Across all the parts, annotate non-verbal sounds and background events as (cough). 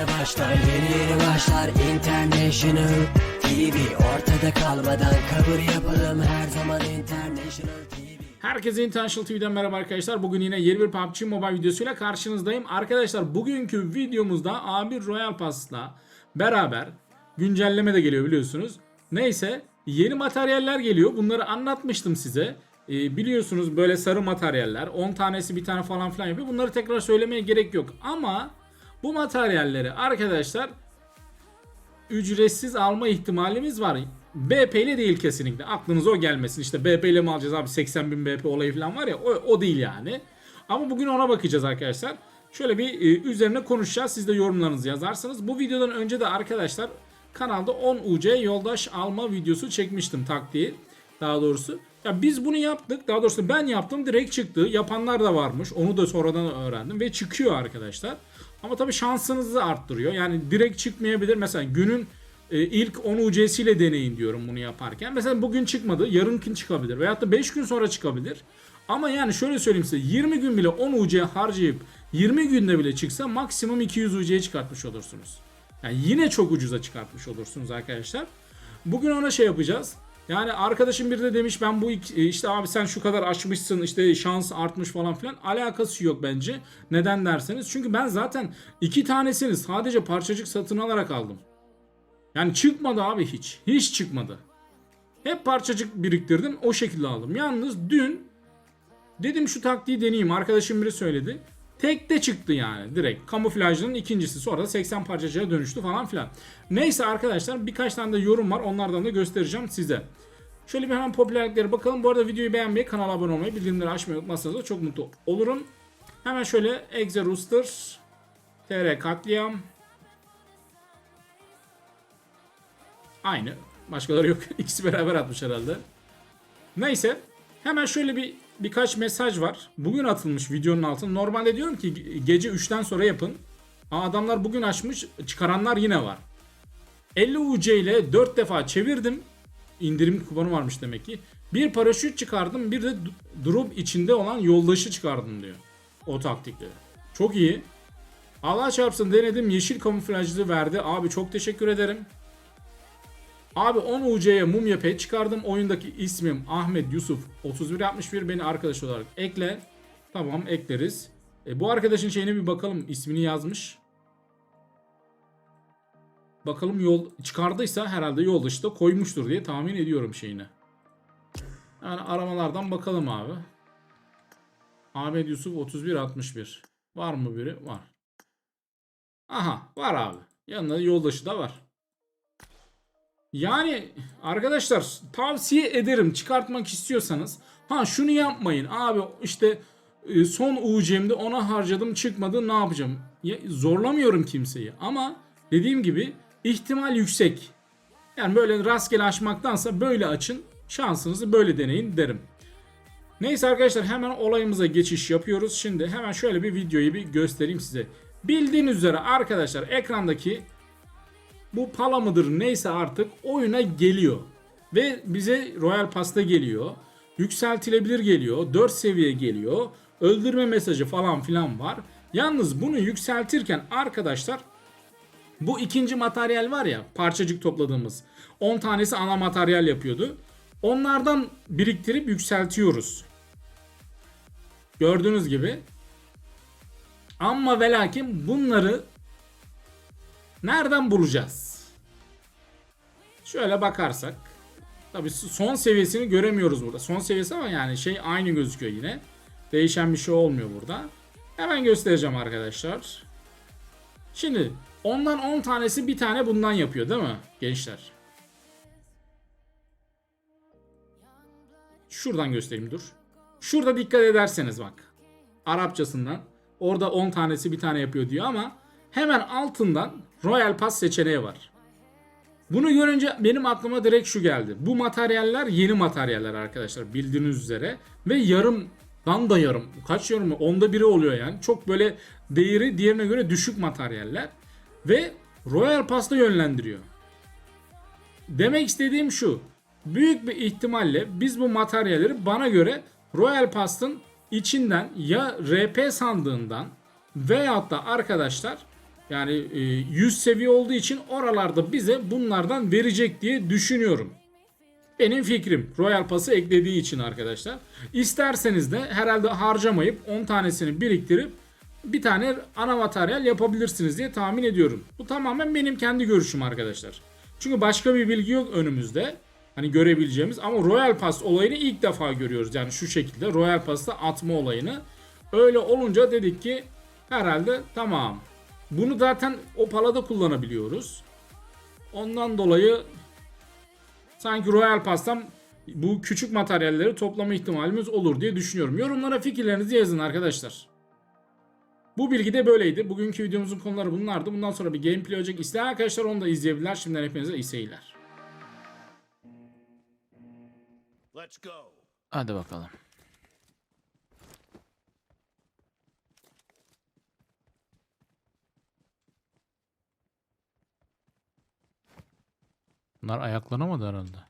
yeni başlar Yeni yeni başlar International TV Ortada kalmadan kabul yapalım Her zaman International TV Herkese International TV'den merhaba arkadaşlar. Bugün yine yeni bir PUBG Mobile videosuyla karşınızdayım. Arkadaşlar bugünkü videomuzda A1 Royal Pass'la beraber güncelleme de geliyor biliyorsunuz. Neyse yeni materyaller geliyor. Bunları anlatmıştım size. Ee, biliyorsunuz böyle sarı materyaller 10 tanesi bir tane falan filan yapıyor. Bunları tekrar söylemeye gerek yok. Ama bu materyalleri arkadaşlar ücretsiz alma ihtimalimiz var. BP ile değil kesinlikle. Aklınıza o gelmesin. İşte BP ile mi alacağız abi 80 bin BP olayı falan var ya o, o değil yani. Ama bugün ona bakacağız arkadaşlar. Şöyle bir e, üzerine konuşacağız. Siz de yorumlarınızı yazarsanız. Bu videodan önce de arkadaşlar kanalda 10 UC yoldaş alma videosu çekmiştim taktiği. Daha doğrusu. Ya biz bunu yaptık. Daha doğrusu ben yaptım direkt çıktı. Yapanlar da varmış. Onu da sonradan öğrendim ve çıkıyor arkadaşlar. Ama tabii şansınızı arttırıyor. Yani direkt çıkmayabilir. Mesela günün e, ilk 10 UC'siyle deneyin diyorum bunu yaparken. Mesela bugün çıkmadı. Yarınkin çıkabilir. Veyahut da 5 gün sonra çıkabilir. Ama yani şöyle söyleyeyim size 20 gün bile 10 UC harcayıp 20 günde bile çıksa maksimum 200 UC'ye çıkartmış olursunuz. Yani yine çok ucuza çıkartmış olursunuz arkadaşlar. Bugün ona şey yapacağız. Yani arkadaşım bir de demiş ben bu e, işte abi sen şu kadar açmışsın işte şans artmış falan filan alakası yok bence. Neden derseniz çünkü ben zaten iki tanesini sadece parçacık satın alarak aldım. Yani çıkmadı abi hiç. Hiç çıkmadı. Hep parçacık biriktirdim o şekilde aldım. Yalnız dün dedim şu taktiği deneyeyim arkadaşım biri söyledi. Tek de çıktı yani direkt. Kamuflajının ikincisi sonra da 80 parçacığa dönüştü falan filan. Neyse arkadaşlar birkaç tane de yorum var onlardan da göstereceğim size. Şöyle bir hemen popülerliklere bakalım. Bu arada videoyu beğenmeyi, kanala abone olmayı, bildirimleri açmayı unutmazsanız da çok mutlu olurum. Hemen şöyle Exe Rooster, TR Katliam. Aynı. Başkaları yok. (laughs) İkisi beraber atmış herhalde. Neyse. Hemen şöyle bir birkaç mesaj var. Bugün atılmış videonun altına. Normalde diyorum ki ge- gece 3'ten sonra yapın. Adamlar bugün açmış. Çıkaranlar yine var. 50 UC ile 4 defa çevirdim. İndirim kuponu varmış demek ki. Bir paraşüt çıkardım. Bir de drop içinde olan yoldaşı çıkardım diyor. O taktikle. Çok iyi. Allah çarpsın denedim. Yeşil kamuflajlı verdi. Abi çok teşekkür ederim. Abi 10 UC'ye mumya pet çıkardım. Oyundaki ismim Ahmet Yusuf 3161 beni arkadaş olarak ekle. Tamam ekleriz. E, bu arkadaşın şeyine bir bakalım. ismini yazmış. Bakalım yol çıkardıysa herhalde yol da koymuştur diye tahmin ediyorum şeyini. Yani aramalardan bakalım abi. Ahmet Yusuf 3161. Var mı biri? Var. Aha var abi. Yanında yoldaşı da var. Yani arkadaşlar tavsiye ederim çıkartmak istiyorsanız. Ha şunu yapmayın abi işte e, son UC'mde ona harcadım çıkmadı ne yapacağım? Ya, zorlamıyorum kimseyi ama dediğim gibi ihtimal yüksek. Yani böyle rastgele açmaktansa böyle açın şansınızı böyle deneyin derim. Neyse arkadaşlar hemen olayımıza geçiş yapıyoruz. Şimdi hemen şöyle bir videoyu bir göstereyim size. Bildiğiniz üzere arkadaşlar ekrandaki bu pala mıdır neyse artık oyuna geliyor. Ve bize Royal Pass'ta geliyor. Yükseltilebilir geliyor. 4 seviye geliyor. Öldürme mesajı falan filan var. Yalnız bunu yükseltirken arkadaşlar bu ikinci materyal var ya parçacık topladığımız 10 tanesi ana materyal yapıyordu. Onlardan biriktirip yükseltiyoruz. Gördüğünüz gibi. Ama ve lakin bunları nereden bulacağız? Şöyle bakarsak. Tabii son seviyesini göremiyoruz burada. Son seviyesi ama yani şey aynı gözüküyor yine. Değişen bir şey olmuyor burada. Hemen göstereceğim arkadaşlar. Şimdi ondan 10 tanesi bir tane bundan yapıyor değil mi gençler? Şuradan göstereyim dur. Şurada dikkat ederseniz bak. Arapçasından. Orada 10 tanesi bir tane yapıyor diyor ama hemen altından Royal Pass seçeneği var. Bunu görünce benim aklıma direkt şu geldi. Bu materyaller yeni materyaller arkadaşlar bildiğiniz üzere. Ve yarımdan da yarım. Kaç yarım? Onda biri oluyor yani. Çok böyle değeri diğerine göre düşük materyaller. Ve Royal Pass'ta yönlendiriyor. Demek istediğim şu. Büyük bir ihtimalle biz bu materyalleri bana göre Royal Pass'ın içinden ya RP sandığından veyahut da arkadaşlar Yani e, 100 seviye olduğu için oralarda bize bunlardan verecek diye düşünüyorum. Benim fikrim Royal Pass'ı eklediği için arkadaşlar. İsterseniz de herhalde harcamayıp 10 tanesini biriktirip bir tane ana materyal yapabilirsiniz diye tahmin ediyorum. Bu tamamen benim kendi görüşüm arkadaşlar. Çünkü başka bir bilgi yok önümüzde. Hani görebileceğimiz ama Royal Pass olayını ilk defa görüyoruz. Yani şu şekilde Royal Pass'ta atma olayını. Öyle olunca dedik ki herhalde tamam. Bunu zaten o palada kullanabiliyoruz. Ondan dolayı sanki Royal Pass'tan bu küçük materyalleri toplama ihtimalimiz olur diye düşünüyorum. Yorumlara fikirlerinizi yazın arkadaşlar. Bu bilgi de böyleydi. Bugünkü videomuzun konuları bunlardı. Bundan sonra bir gameplay olacak. İsteyen arkadaşlar onu da izleyebilirler. Şimdiden hepinize iyi seyirler. Let's go. Hadi bakalım. Bunlar ayaklanamadı herhalde.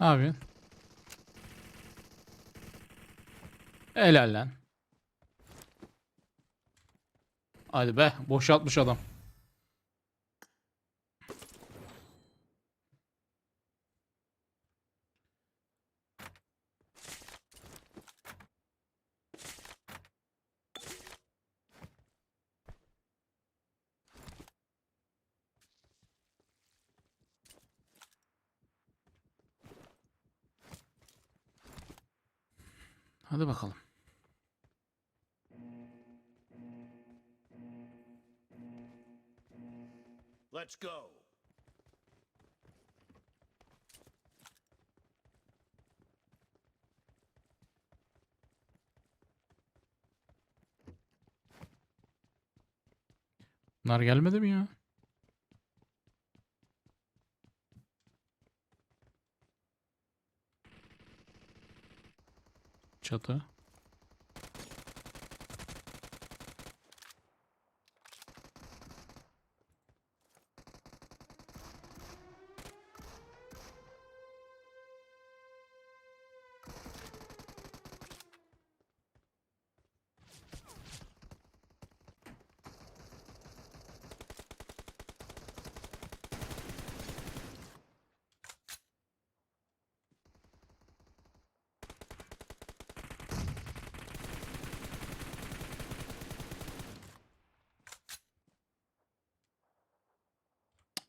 Ne yapıyorsun? Helal lan. Hadi be boşaltmış adam. Hadi bakalım. Let's go. Bunlar gelmedi mi ya? Çatı.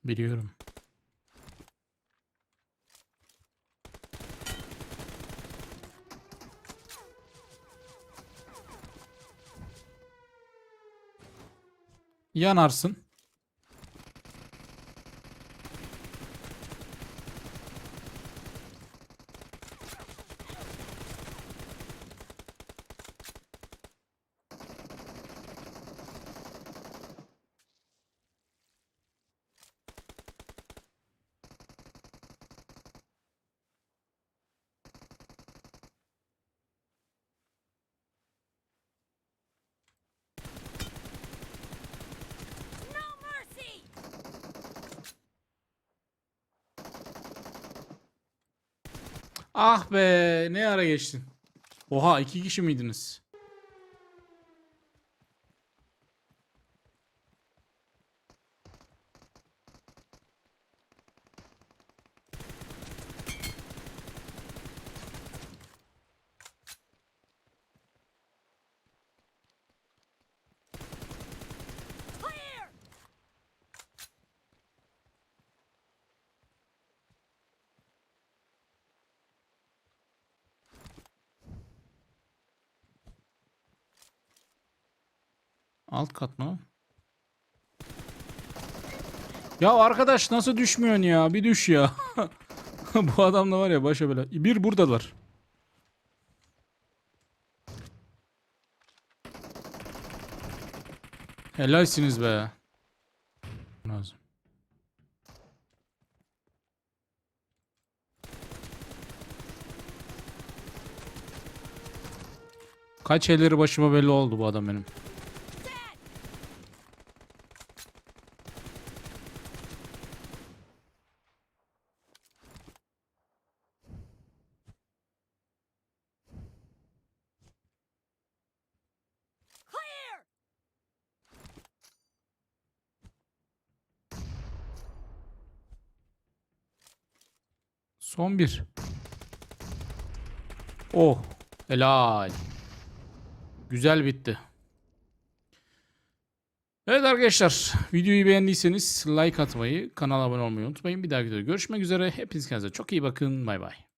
Biliyorum. Yanarsın. Ah be ne ara geçtin? Oha iki kişi miydiniz? Alt kat mı? Ya arkadaş nasıl düşmüyorsun ya? Bir düş ya. (laughs) Bu adam da var ya başa bela. Bir buradalar. Helalsiniz be. Lazım. Kaç elleri başıma belli oldu bu adam benim. Son bir. Oh. Helal. Güzel bitti. Evet arkadaşlar videoyu beğendiyseniz like atmayı, kanala abone olmayı unutmayın. Bir dahaki videoda görüşmek üzere. Hepiniz kendinize çok iyi bakın. Bay bay.